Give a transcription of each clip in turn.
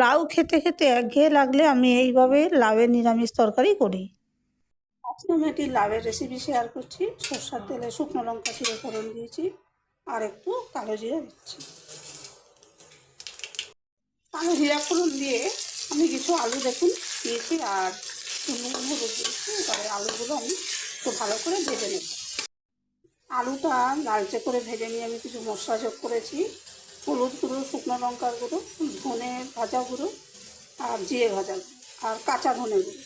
লাউ খেতে খেতে একঘেয়ে লাগলে আমি এইভাবে লাউয়ের নিরামিষ তরকারি করি। আজকে আমি একটি লাউয়ের রেসিপি শেয়ার করছি, সর্ষার তেলে শুকনো লঙ্কা চিড়ে ফোড়ন দিয়েছি, আর একটু কালো জিরা দিচ্ছি। কালো জিরা ফোড়ন দিয়ে আমি কিছু আলু দেখুন দিয়েছি আর এবারে আলুগুলো আমি একটু ভালো করে ভেজে নেব। আলুটা লালচে করে ভেজে নিয়ে আমি কিছু মশলা যোগ করেছি। হলুদ গুঁড়ো, শুকনো লঙ্কার গুঁড়ো, ধনে ভাজা গুঁড়ো আর জিরে ভাজা আর কাঁচা ধনে গুঁড়ো।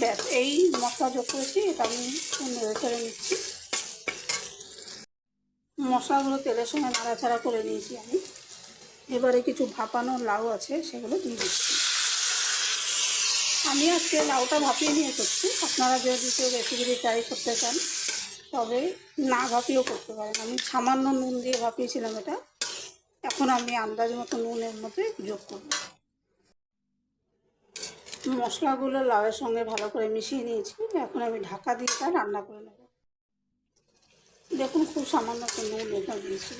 ব্যাস, এই মশলা যোগ করেছি, এটা আমি নেড়ে চেড়ে নিচ্ছি। মশলাগুলো তেলের সঙ্গে নাড়াচাড়া করে নিয়েছি আমি। এবারে কিছু ভাপানো লাউ আছে, সেগুলো দিয়ে দিচ্ছি। আমি আজকে লাউটা ভাপিয়ে নিয়ে করছি আপনারা যদি কেউ বেশি রেসিপিটি ট্রাই করতে চান, তবে না ভাপিয়েও করতে পারেন। আমি সামান্য নুন দিয়ে ভাপিয়েছিলাম এটা। এখন আমি আন্দাজ মতো নুনের মধ্যে যোগ করব। মশলাগুলো লাউয়ের সঙ্গে ভালো করে মিশিয়ে নিয়েছি। এখন আমি ঢাকা দিয়ে তা রান্না করে নেব। দেখুন, খুব সামান্য নুন এটা দিয়েছি।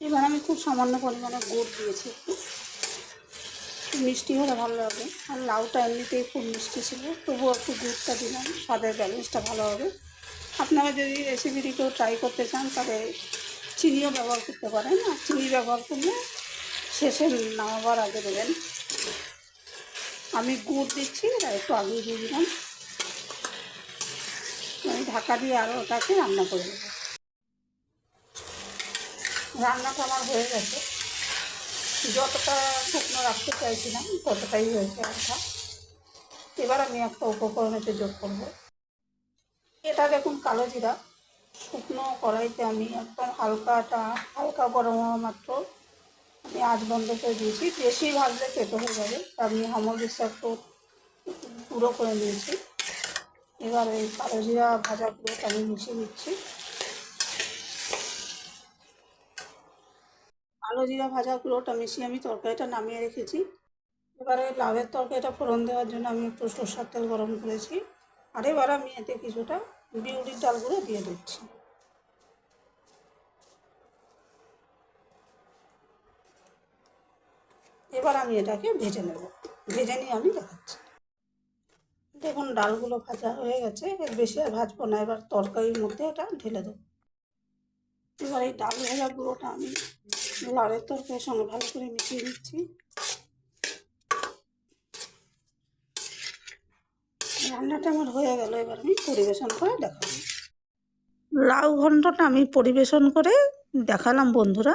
এবার আমি খুব সামান্য পরিমাণে গুড় দিয়েছি একটু। মিষ্টি হলে ভালো লাগবে আর লাউটা এমনিতেই খুব মিষ্টি ছিল। তবুও একটু গুড়টা দিলাম। স্বাদের ব্যালেন্সটা ভালো হবে। আপনারা যদি রেসিপিটি কেউ ট্রাই করতে চান, তবে চিনিও ব্যবহার করতে পারেন আর চিনি ব্যবহার করলে শেষে নামাবার আগে দেবেন। আমি গুড় দিচ্ছি একটু আলু দিয়ে দিলাম। আমি ঢাকা দিয়ে আরও ওটাকে রান্না করে দেবো রান্নাটা আমার হয়ে গেছে। যতটা শুকনো রাখতে চাইছিলাম, ততটাই হয়েছে একটা এবার আমি একটা উপকরণেতে যোগ করব। এটা দেখুন কালো জিরা। শুকনো কড়াইতে আমি একদম হালকাটা হালকা গরম হওয়া মাত্র আমি আজ বন্ধ করে দিয়েছি। বেশি ভাজলে কেটে হয়ে যাবে। আমি হামলিসটা একটু গুঁড়ো করে নিয়েছি এবার এই কালো জিরা ভাজা আমি মিশিয়ে দিচ্ছি। কালো জিরা ভাজা মিশিয়ে আমি তরকারিটা নামিয়ে রেখেছি। এবারে লাভের তরকারিটা ফোড়ন দেওয়ার জন্য আমি একটু সর্ষার তেল গরম করেছি। আর এবার আমি এতে কিছুটা বিউলির ডালগুলো দিয়ে দিচ্ছি। এবার আমি এটাকে ভেজে নেব। ভেজে নিয়ে আমি দেখাচ্ছি। দেখুন, ডালগুলো ভাজা হয়ে গেছে। এর বেশি আর ভাজবো না। এবার তরকারির মধ্যে এটা ঢেলে দেবো। এবার এই ডাল ভাজা গুঁড়োটা আমি লাড়ের তরকারির সঙ্গে ভালো করে মিশিয়ে দিচ্ছি রান্নাটা আমার হয়ে গেল, এবার আমি পরিবেশন করে দেখাবো। লাউ ঘন্টটা আমি পরিবেশন করে দেখালাম বন্ধুরা।